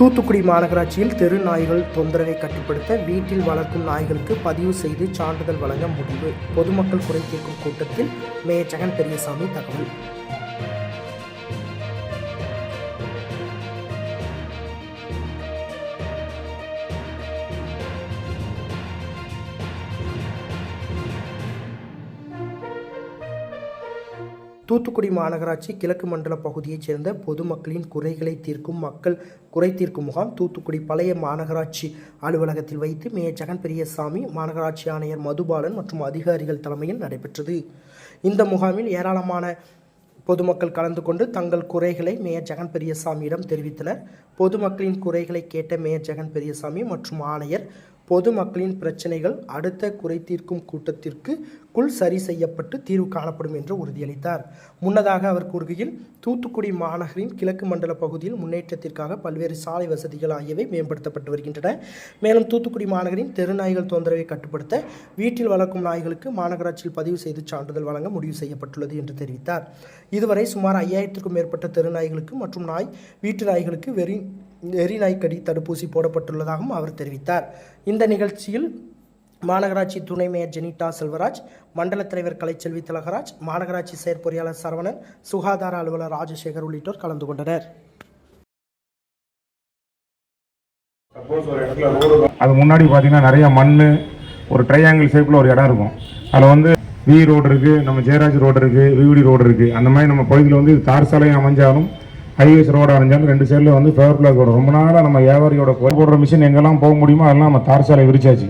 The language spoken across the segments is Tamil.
தூத்துக்குடி மாநகராட்சியில் தெரு நாய்கள் தொந்தரவை கட்டுப்படுத்த வீட்டில் வளர்க்கும் நாய்களுக்கு பதிவு செய்து சான்றிதழ் வழங்க முடிவு. பொதுமக்கள் குறை தீர்க்கும் கூட்டத்தில் மேயர் ஜெகன் பெரியசாமி தகவல். தூத்துக்குடி மாநகராட்சி கிழக்கு மண்டல பகுதியைச் சேர்ந்த பொதுமக்களின் குறைகளை தீர்க்கும் மக்கள் குறை தீர்க்கும் முகாம் தூத்துக்குடி பழைய மாநகராட்சி அலுவலகத்தில் வைத்து மேயர் ஜெகன் பெரியசாமி மாநகராட்சி ஆணையர் மதுபாலன் மற்றும் அதிகாரிகள் தலைமையில் நடைபெற்றது. இந்த முகாமில் ஏராளமான பொதுமக்கள் கலந்து கொண்டு தங்கள் குறைகளை மேயர் ஜெகன் பெரியசாமியிடம் தெரிவித்தனர். பொதுமக்களின் குறைகளை கேட்ட மேயர் ஜெகன் பெரியசாமி மற்றும் ஆணையர் பொதுமக்களின் பிரச்சனைகள் அடுத்த குறை தீர்க்கும் கூட்டத்திற்கு குள் சரி செய்யப்பட்டு தீர்வு காணப்படும் என்று உறுதியளித்தார். முன்னதாக அவர் கூறுகையில் தூத்துக்குடி மாநகரின் கிழக்கு மண்டல பகுதியில் முன்னேற்றத்திற்காக பல்வேறு சாலை வசதிகள் ஆகியவை மேம்படுத்தப்பட்டு வருகின்றன. மேலும் தூத்துக்குடி மாநகரின் தெருநாய்கள் தொந்தரவை கட்டுப்படுத்த வீட்டில் வளர்க்கும் நாய்களுக்கு மாநகராட்சியில் பதிவு செய்து சான்றிதழ் வழங்க முடிவு செய்யப்பட்டுள்ளது என்று தெரிவித்தார். இதுவரை சுமார் ஐயாயிரத்திற்கும் மேற்பட்ட தெருநாய்களுக்கு மற்றும் நாய் வீட்டு நாய்களுக்கு வெறி எரிநாய்க்கடி நாய்க்கடி தடுப்பூசி போடப்பட்டுள்ளதாகவும் அவர் தெரிவித்தார். இந்த நிகழ்ச்சியில் மாநகராட்சி துணை மேயர் ஜெனிட்டா செல்வராஜ் மண்டல தலைவர் கலைச்செல்வி திலகராஜ் மாநகராட்சி செயற்பொறியாளர் சரவணன் சுகாதார அலுவலர் ராஜசேகர் உள்ளிட்டோர் கலந்து கொண்டனர். இடத்துல அது முன்னாடி பார்த்தீங்கன்னா நிறைய மண் ஒரு ட்ரையாங்கிள் ஷேப்பில் ஒரு இடம் இருக்கும். அதில் வந்து வி ரோடு இருக்குது நம்ம ஜெயராஜ் ரோடு இருக்குது விவிடி ரோடு இருக்குது அந்த மாதிரி நம்ம பகுதியில் வந்து தார் சாலை அமைஞ்சாலும் ஹைவேஸ் ரோடு அமைஞ்சாலும் ரெண்டு சைடில் வந்து ஃபேவர் பிளாக் வரும் ரொம்ப நாளாக நம்ம வியாபாரியோட குறை போடுற மிஷின் எங்கெல்லாம் போக முடியுமோ அதெல்லாம் நம்ம தார் சாலை விரிச்சாச்சு.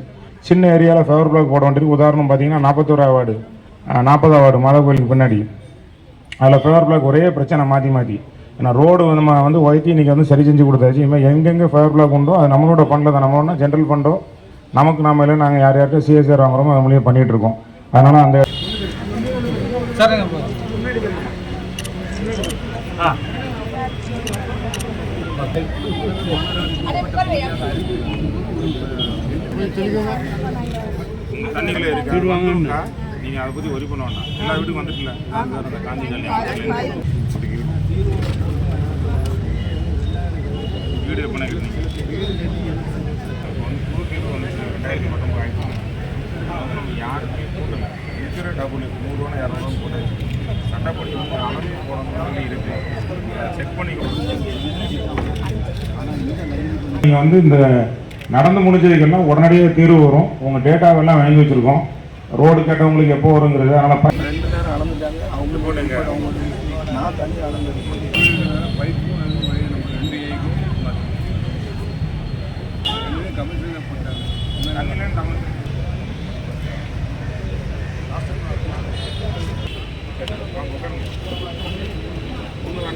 சின்ன ஏரியாவில் ஃபேவர் பிளாக் போட வேண்டியது. உதாரணம் பார்த்தீங்கன்னா நாற்பத்தோரா வார்டு நாற்பதா வார்டு மாதா கோயிலுக்கு பின்னாடி. அதில் ஃபேவர் பிளாக் ஒரே பிரச்சனை மாற்றி மாற்றி ஏன்னா ரோடு நம்ம வந்து ஒய்டி இன்றைக்கி வந்து சரி செஞ்சு கொடுத்தாச்சு. இனிமேல் எங்கெங்கே ஃபேவர் பிளாக் உண்டோ அது நம்மளோட ஃபண்டில் தான். நம்ம ஒன்றா ஜென்ரல் ஃபண்டோ நமக்கு நாம இல்லை நாங்கள் யார் யாருக்கும் சிஎஸ்ஆர் வாங்குறோமோ அது மூலியம் பண்ணிகிட்டு இருக்கோம். அதனால் அந்த தண்ணிகளே இருக்கு. நீங்கள் அதை பற்றி ஒரி பண்ண வேண்டாம். எல்லா வீட்டுக்கும் வந்துட்டுல காந்தி வீடு எப்போ ரெண்டாயிரத்தி அது நம்ம யாருக்குமே போடல. இருக்கிற டபுள் நூறுரூவா இரநூறுவா போட்டாச்சு. சட்டப்படி வந்து அளந்து போடணும் இருக்கு செக் பண்ணி நீங்கள் வந்து இந்த நடந்து முடிஞ்சதுக்கெல்லாம் உடனடியாக தீர்வு வரும். உங்கள் டேட்டாவெல்லாம் வாங்கி வச்சுருக்கோம். ரோடு கேட்டவங்களுக்கு எப்போ வருங்கிறது அதனால் ரெண்டு நேரம் அளந்துட்டாங்க அவங்களுக்கு நான் தண்ணி அளந்துருக்கேன் பைப்பும் ரெண்டு ஏக்கும் கமிஷனில் போட்டாங்க தமிழ் நேரடி ஊரில்